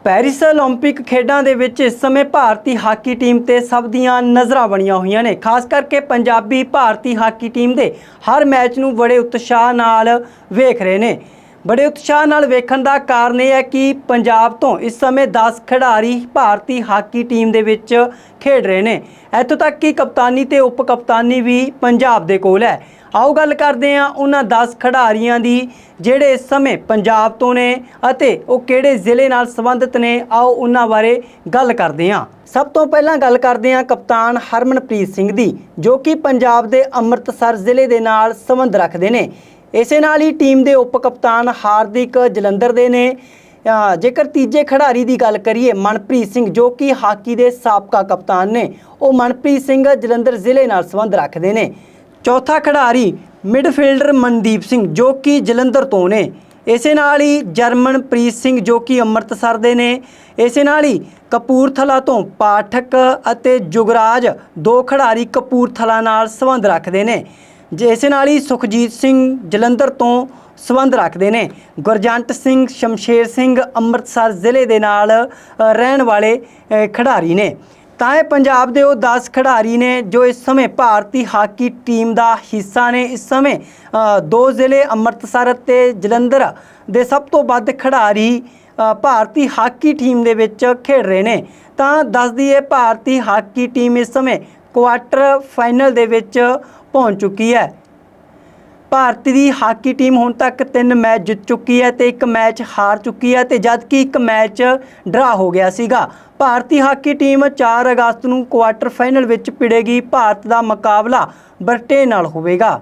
Paris 올림픽 ਖੇਡਾਂ ਦੇ ਵਿੱਚ ਇਸ ਸਮੇਂ ਭਾਰਤੀ ਹਾਕੀ ਟੀਮ ਤੇ ਸਭ ਦੀਆਂ ਨਜ਼ਰਾਂ ਬਣੀਆਂ ਹੋਈਆਂ ਨੇ ਖਾਸ ਕਰਕੇ ਪੰਜਾਬੀ ਭਾਰਤੀ ਹਾਕੀ ਟੀਮ ਦੇ ਹਰ ਮੈਚ ਨੂੰ ਬੜੇ ਉਤਸ਼ਾਹ ਨਾਲ ਵੇਖ ਰਹੇ ਨੇ ਬੜੇ ਉਤਸ਼ਾਹ ਨਾਲ ਵੇਖਣ ਦਾ ਕਾਰਨ ਇਹ ਹੈ ਕਿ ਪੰਜਾਬ ਤੋਂ ਇਸ ਸਮੇਂ 10 ਖਿਡਾਰੀ ਭਾਰਤੀ ਹਾਕੀ ਟੀਮ ਦੇ ਵਿੱਚ ਖੇਡ ਰਹੇ ਨੇ ਇੱਥੋਂ ਤੱਕ ਕਿ ਕਪਤਾਨੀ ਤੇ ਉਪ ਕਪਤਾਨੀ ਵੀ ਪੰਜਾਬ ਦੇ ਕੋਲ ਹੈ ਆਓ ਗੱਲ ਕਰਦੇ ਹਾਂ ਉਹਨਾਂ 10 ਖਿਡਾਰੀਆਂ ਦੀ, ਜਿਹੜੇ ਇਸ ਸਮੇਂ ਪੰਜਾਬ ਤੋਂ ਨੇ ਅਤੇ ਉਹ ਕਿਹੜੇ ਜ਼ਿਲ੍ਹੇ ਨਾਲ ਸੰਬੰਧਿਤ ਨੇ, ਆਓ ਉਹਨਾਂ ਬਾਰੇ ਗੱਲ ਕਰਦੇ ਹਾਂ। ਸਭ ਤੋਂ ਪਹਿਲਾਂ ਗੱਲ ਕਰਦੇ ਹਾਂ ਕਪਤਾਨ ਹਰਮਨਪ੍ਰੀਤ ਸਿੰਘ ਦੀ, ਜੋ ਕਿ ਪੰਜਾਬ ਦੇ ਅੰਮ੍ਰਿਤਸਰ ਜ਼ਿਲ੍ਹੇ ਦੇ ਨਾਲ ਸੰਬੰਧ ਰੱਖਦੇ ਨੇ। ਇਸੇ ਨਾਲ ਹੀ ਟੀਮ ਦੇ ਉਪ ਕਪਤਾਨ ਹਾਰਦਿਕ ਜਲੰਧਰ ਦੇ ਨੇ। ਜੇਕਰ ਤੀਜੇ ਖਿਡਾਰੀ ਦੀ ਗੱਲ ਕਰੀਏ ਮਨਪ੍ਰੀਤ ਸਿੰਘ, ਜੋ ਕਿ ਹਾਕੀ ਦੇ ਸਾਬਕਾ ਕਪਤਾਨ ਨੇ, ਉਹ ਮਨਪ੍ਰੀਤ ਸਿੰਘ ਜਲੰਧਰ ਜ਼ਿਲ੍ਹੇ ਨਾਲ ਸੰਬੰਧ ਰੱਖਦੇ ਨੇ। ਚੌਥਾ ਖਿਡਾਰੀ ਮਿਡਫੀਲਡਰ ਮਨਦੀਪ ਸਿੰਘ, ਜੋ ਕਿ ਜਲੰਧਰ ਤੋਂ ਨੇ। ਇਸੇ ਨਾਲ ਹੀ ਜਰਮਨਪ੍ਰੀਤ ਸਿੰਘ, ਜੋ ਕਿ ਅੰਮ੍ਰਿਤਸਰ ਦੇ ਨੇ। ਇਸੇ ਨਾਲ ਹੀ ਕਪੂਰਥਲਾ ਤੋਂ ਪਾਠਕ ਅਤੇ ਜੁਗਰਾਜ ਦੋ ਖਿਡਾਰੀ ਕਪੂਰਥਲਾ ਨਾਲ ਸੰਬੰਧ ਰੱਖਦੇ ਨੇ। ਜੇ ਇਸੇ ਨਾਲ ਹੀ ਸੁਖਜੀਤ ਸਿੰਘ ਜਲੰਧਰ ਤੋਂ ਸੰਬੰਧ ਰੱਖਦੇ ਨੇ। ਗੁਰਜੰਟ ਸਿੰਘ, ਸ਼ਮਸ਼ੇਰ ਸਿੰਘ ਅੰਮ੍ਰਿਤਸਰ ਜ਼ਿਲ੍ਹੇ ਦੇ ਨਾਲ ਰਹਿਣ ਵਾਲੇ ਖਿਡਾਰੀ ਨੇ। ਤਾਂ ਇਹ ਪੰਜਾਬ ਦੇ ਉਹ 10 ਖਿਡਾਰੀ ਨੇ ਜੋ ਇਸ ਸਮੇਂ ਭਾਰਤੀ ਹਾਕੀ ਟੀਮ ਦਾ ਹਿੱਸਾ ਨੇ। ਇਸ ਸਮੇਂ ਦੋ ਜ਼ਿਲ੍ਹੇ ਅੰਮ੍ਰਿਤਸਰ ਅਤੇ ਜਲੰਧਰ ਦੇ ਸਭ ਤੋਂ ਵੱਧ ਖਿਡਾਰੀ ਭਾਰਤੀ ਹਾਕੀ ਟੀਮ ਦੇ ਵਿੱਚ ਖੇਡ ਰਹੇ ਨੇ। ਤਾਂ ਦੱਸ ਦਈਏ ਭਾਰਤੀ ਹਾਕੀ ਟੀਮ ਇਸ ਸਮੇਂ ਕੁਆਟਰ ਫਾਈਨਲ ਦੇ ਵਿੱਚ ਪਹੁੰਚ ਚੁੱਕੀ ਹੈ। ਭਾਰਤ ਦੀ ਹਾਕੀ ਟੀਮ ਹੁਣ ਤੱਕ 3 ਮੈਚ ਜਿੱਤ ਚੁੱਕੀ ਹੈ ਤੇ ਇੱਕ ਮੈਚ ਹਾਰ ਚੁੱਕੀ ਹੈ ਤੇ ਜਦਕਿ ਇੱਕ ਮੈਚ ਡਰਾ ਹੋ ਗਿਆ ਸੀਗਾ। ਭਾਰਤੀ ਹਾਕੀ ਟੀਮ 4 ਅਗਸਤ ਨੂੰ ਕੁਆਟਰ ਫਾਈਨਲ ਵਿੱਚ ਭਿੜੇਗੀ। ਭਾਰਤ ਦਾ ਮੁਕਾਬਲਾ ਬ੍ਰਿਟੇਨ ਨਾਲ ਹੋਵੇਗਾ।